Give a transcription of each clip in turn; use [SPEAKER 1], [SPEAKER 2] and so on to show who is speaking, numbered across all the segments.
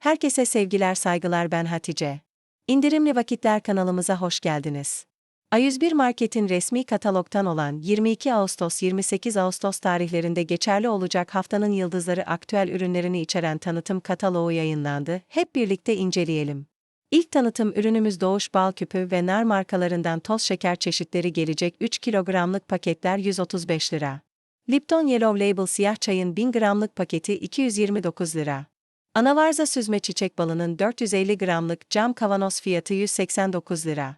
[SPEAKER 1] Herkese sevgiler saygılar ben Hatice. İndirimli Vakitler kanalımıza hoş geldiniz. A101 Market'in resmi katalogtan olan 22 Ağustos 28 Ağustos tarihlerinde geçerli olacak haftanın yıldızları aktüel ürünlerini içeren tanıtım kataloğu yayınlandı. Hep birlikte inceleyelim. İlk tanıtım ürünümüz Doğuş Bal Küpü ve Nar markalarından toz şeker çeşitleri gelecek 3 kilogramlık paketler 135 lira. Lipton Yellow Label siyah çayın 1000 gramlık paketi 229 lira. Anavarza süzme çiçek balının 450 gramlık cam kavanoz fiyatı 189 lira.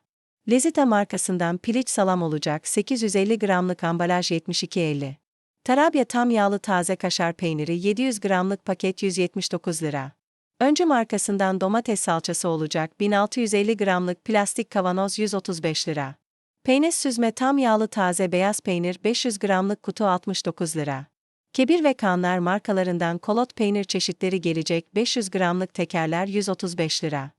[SPEAKER 1] Lezita markasından piliç salam olacak 850 gramlık ambalaj 72.50. Tarabya tam yağlı taze kaşar peyniri 700 gramlık paket 179 lira. Öncü markasından domates salçası olacak 1650 gramlık plastik kavanoz 135 lira. Peynir süzme tam yağlı taze beyaz peynir 500 gramlık kutu 69 lira. Kebir ve Kanlar markalarından kolot peynir çeşitleri gelecek 500 gramlık tekerler 135 lira.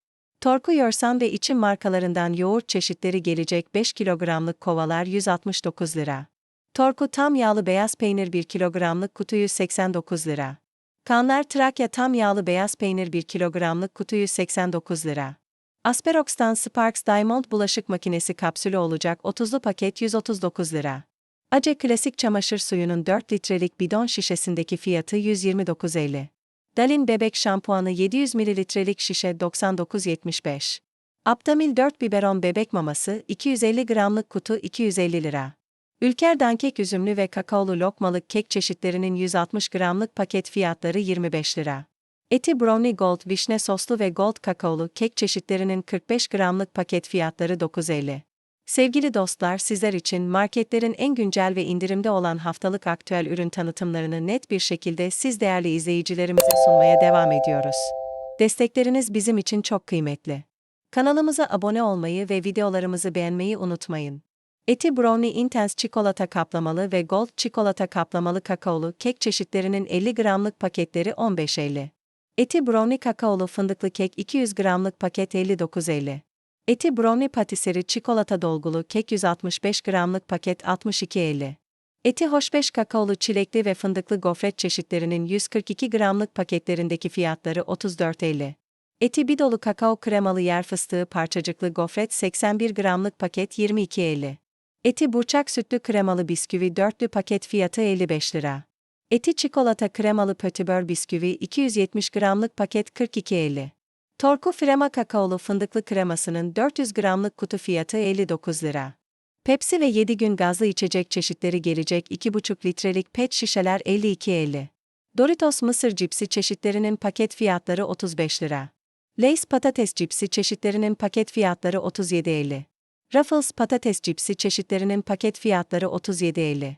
[SPEAKER 1] Torku Yorsan ve İçim markalarından yoğurt çeşitleri gelecek 5 kilogramlık kovalar 169 lira. Torku tam yağlı beyaz peynir 1 kilogramlık kutu 189 lira. Kanlar Trakya tam yağlı beyaz peynir 1 kilogramlık kutu 189 lira. Asperox'tan Sparks Diamond bulaşık makinesi kapsülü olacak 30'lu paket 139 lira. Ace Klasik çamaşır suyunun 4 litrelik bidon şişesindeki fiyatı 129.50. Dalin bebek şampuanı 700 mililitrelik şişe 99.75. Aptamil 4 biberon bebek maması 250 gramlık kutu 250 lira. Ülker dankek üzümlü ve kakaolu lokmalık kek çeşitlerinin 160 gramlık paket fiyatları 25 lira. Eti Brownie Gold vişne soslu ve gold kakaolu kek çeşitlerinin 45 gramlık paket fiyatları 9.50. Sevgili dostlar sizler için marketlerin en güncel ve indirimde olan haftalık aktüel ürün tanıtımlarını net bir şekilde siz değerli izleyicilerimize sunmaya devam ediyoruz. Destekleriniz bizim için çok kıymetli. Kanalımıza abone olmayı ve videolarımızı beğenmeyi unutmayın. Eti Brownie Intense çikolata kaplamalı ve Gold çikolata kaplamalı kakaolu kek çeşitlerinin 50 gramlık paketleri 15.50. Eti Brownie kakaolu fındıklı kek 200 gramlık paket 59.50. Eti brownie patiseri çikolata dolgulu kek 165 gramlık paket 62.50. Eti hoşbeş kakaolu çilekli ve fındıklı gofret çeşitlerinin 142 gramlık paketlerindeki fiyatları 34.50. Eti bidolu kakao kremalı yer fıstığı parçacıklı gofret 81 gramlık paket 22.50. Eti burçak sütlü kremalı bisküvi dörtlü paket fiyatı 55 lira. Eti çikolata kremalı pötibör bisküvi 270 gramlık paket 42.50. Torku Frema kakaolu fındıklı kremasının 400 gramlık kutu fiyatı 59 lira. Pepsi ve 7 gün gazlı içecek çeşitleri gelecek 2,5 litrelik pet şişeler 52.50. Doritos mısır cipsi çeşitlerinin paket fiyatları 35 lira. Lay's patates cipsi çeşitlerinin paket fiyatları 37.50. Ruffles patates cipsi çeşitlerinin paket fiyatları 37.50.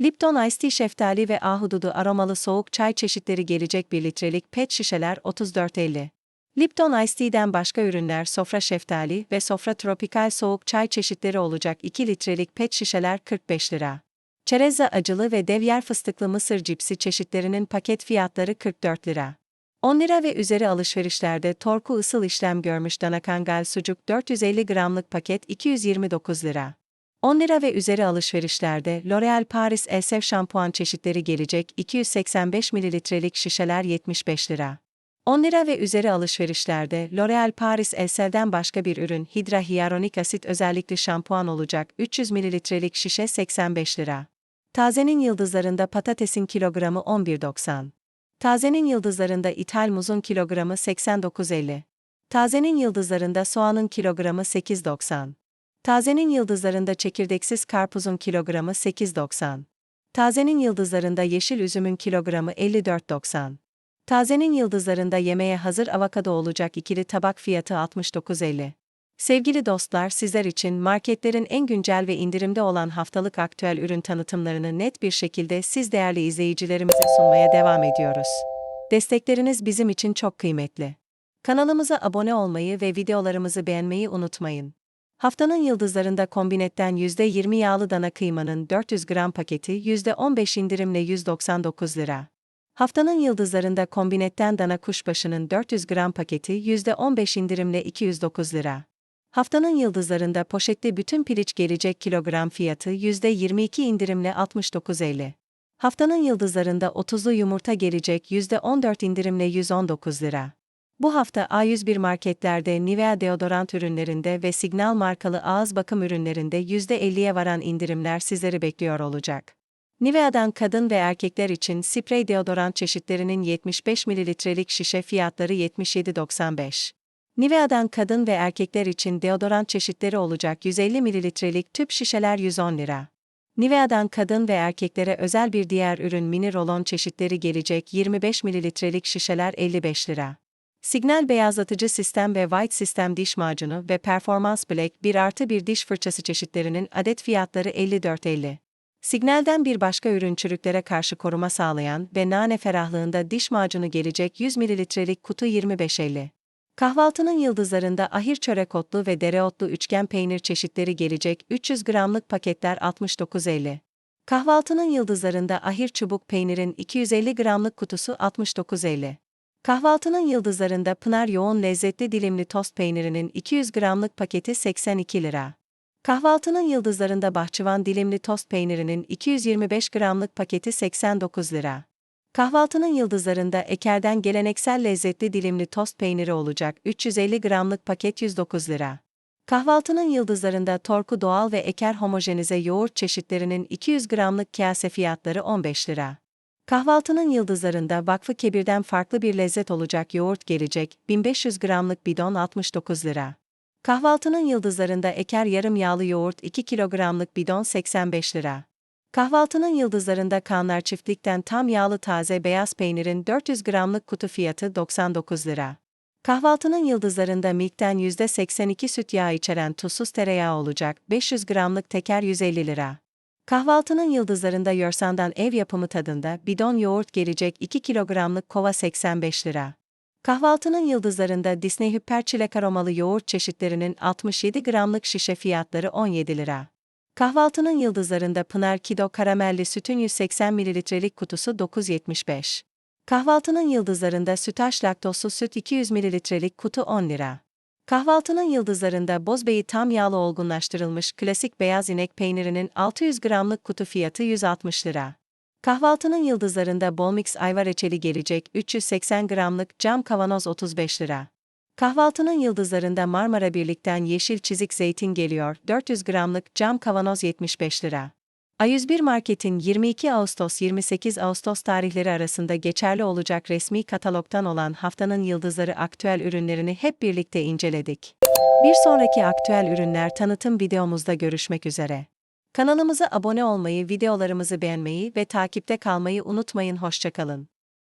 [SPEAKER 1] Lipton Ice Tea şeftali ve ahududu aromalı soğuk çay çeşitleri gelecek 1 litrelik pet şişeler 34.50. Lipton Ice Tea'den başka ürünler sofra şeftali ve sofra tropikal soğuk çay çeşitleri olacak 2 litrelik pet şişeler 45 lira. Çerezza acılı ve devyer fıstıklı mısır cipsi çeşitlerinin paket fiyatları 44 lira. 10 lira ve üzeri alışverişlerde torku ısıl işlem görmüş danakangal sucuk 450 gramlık paket 229 lira. 10 lira ve üzeri alışverişlerde L'Oréal Paris Elsef şampuan çeşitleri gelecek 285 mililitrelik şişeler 75 lira. 10 lira ve üzeri alışverişlerde L'Oréal Paris Elsev'den başka bir ürün Hidra Hyaluronik Asit özellikli şampuan olacak 300 mililitrelik şişe 85 lira. Tazenin yıldızlarında patatesin kilogramı 11.90. Tazenin yıldızlarında ithal muzun kilogramı 89.50. Tazenin yıldızlarında soğanın kilogramı 8.90. Tazenin yıldızlarında çekirdeksiz karpuzun kilogramı 8.90. Tazenin yıldızlarında yeşil üzümün kilogramı 54.90. Tazenin yıldızlarında yemeğe hazır avokado olacak ikili tabak fiyatı 69.50. Sevgili dostlar sizler için marketlerin en güncel ve indirimde olan haftalık aktüel ürün tanıtımlarını net bir şekilde siz değerli izleyicilerimize sunmaya devam ediyoruz. Destekleriniz bizim için çok kıymetli. Kanalımıza abone olmayı ve videolarımızı beğenmeyi unutmayın. Haftanın yıldızlarında kombinetten %20 yağlı dana kıymanın 400 gram paketi %15 indirimle 199 lira. Haftanın yıldızlarında kombinetten dana kuşbaşının 400 gram paketi %15 indirimle 209 lira. Haftanın yıldızlarında poşetli bütün piliç gelecek kilogram fiyatı %22 indirimle 69.50. Haftanın yıldızlarında 30'lu yumurta gelecek %14 indirimle 119 lira. Bu hafta A101 marketlerde Nivea deodorant ürünlerinde ve Signal markalı ağız bakım ürünlerinde %50'ye varan indirimler sizleri bekliyor olacak. Nivea'dan kadın ve erkekler için sprey deodorant çeşitlerinin 75 mililitrelik şişe fiyatları 77.95. Nivea'dan kadın ve erkekler için deodorant çeşitleri olacak 150 mililitrelik tüp şişeler 110 lira. Nivea'dan kadın ve erkeklere özel bir diğer ürün mini rolon çeşitleri gelecek 25 mililitrelik şişeler 55 lira. Signal beyazlatıcı sistem ve White sistem diş macunu ve Performance Black 1 artı 1 diş fırçası çeşitlerinin adet fiyatları 54.50. Signal'den bir başka ürün çürüklere karşı koruma sağlayan ve nane ferahlığında diş macunu gelecek 100 mililitrelik kutu 25.50. Kahvaltının yıldızlarında ahir çörek otlu ve dereotlu üçgen peynir çeşitleri gelecek 300 gramlık paketler 69.50. Kahvaltının yıldızlarında ahir çubuk peynirin 250 gramlık kutusu 69.50. Kahvaltının yıldızlarında Pınar yoğun lezzetli dilimli tost peynirinin 200 gramlık paketi 82 lira. Kahvaltının yıldızlarında bahçıvan dilimli tost peynirinin 225 gramlık paketi 89 lira. Kahvaltının yıldızlarında Eker'den geleneksel lezzetli dilimli tost peyniri olacak 350 gramlık paket 109 lira. Kahvaltının yıldızlarında Torku Doğal ve Eker homojenize yoğurt çeşitlerinin 200 gramlık kase fiyatları 15 lira. Kahvaltının yıldızlarında Vakfı Kebir'den farklı bir lezzet olacak yoğurt gelecek 1500 gramlık bidon 69 lira. Kahvaltının yıldızlarında Eker yarım yağlı yoğurt 2 kilogramlık bidon 85 lira. Kahvaltının yıldızlarında Kanlar Çiftlik'ten tam yağlı taze beyaz peynirin 400 gramlık kutu fiyatı 99 lira. Kahvaltının yıldızlarında Milk'ten %82 süt yağı içeren tuzsuz tereyağı olacak 500 gramlık teker 150 lira. Kahvaltının yıldızlarında Yorsan'dan ev yapımı tadında bidon yoğurt gelecek 2 kilogramlık kova 85 lira. Kahvaltının yıldızlarında Disney Hyper çilek aromalı yoğurt çeşitlerinin 67 gramlık şişe fiyatları 17 lira. Kahvaltının yıldızlarında Pınar Kido karamelli sütün 180 mililitrelik kutusu 9.75. Kahvaltının yıldızlarında sütaş laktozsuz süt 200 mililitrelik kutu 10 lira. Kahvaltının yıldızlarında Bozbey'i tam yağlı olgunlaştırılmış klasik beyaz inek peynirinin 600 gramlık kutu fiyatı 160 lira. Kahvaltının yıldızlarında Bolmix ayva reçeli gelecek 380 gramlık cam kavanoz 35 lira. Kahvaltının yıldızlarında Marmara Birlik'ten yeşil çizik zeytin geliyor 400 gramlık cam kavanoz 75 lira. A101 Market'in 22 Ağustos 28 Ağustos tarihleri arasında geçerli olacak resmi katalogtan olan haftanın yıldızları aktüel ürünlerini hep birlikte inceledik. Bir sonraki aktüel ürünler tanıtım videomuzda görüşmek üzere. Kanalımıza abone olmayı, videolarımızı beğenmeyi ve takipte kalmayı unutmayın. Hoşçakalın.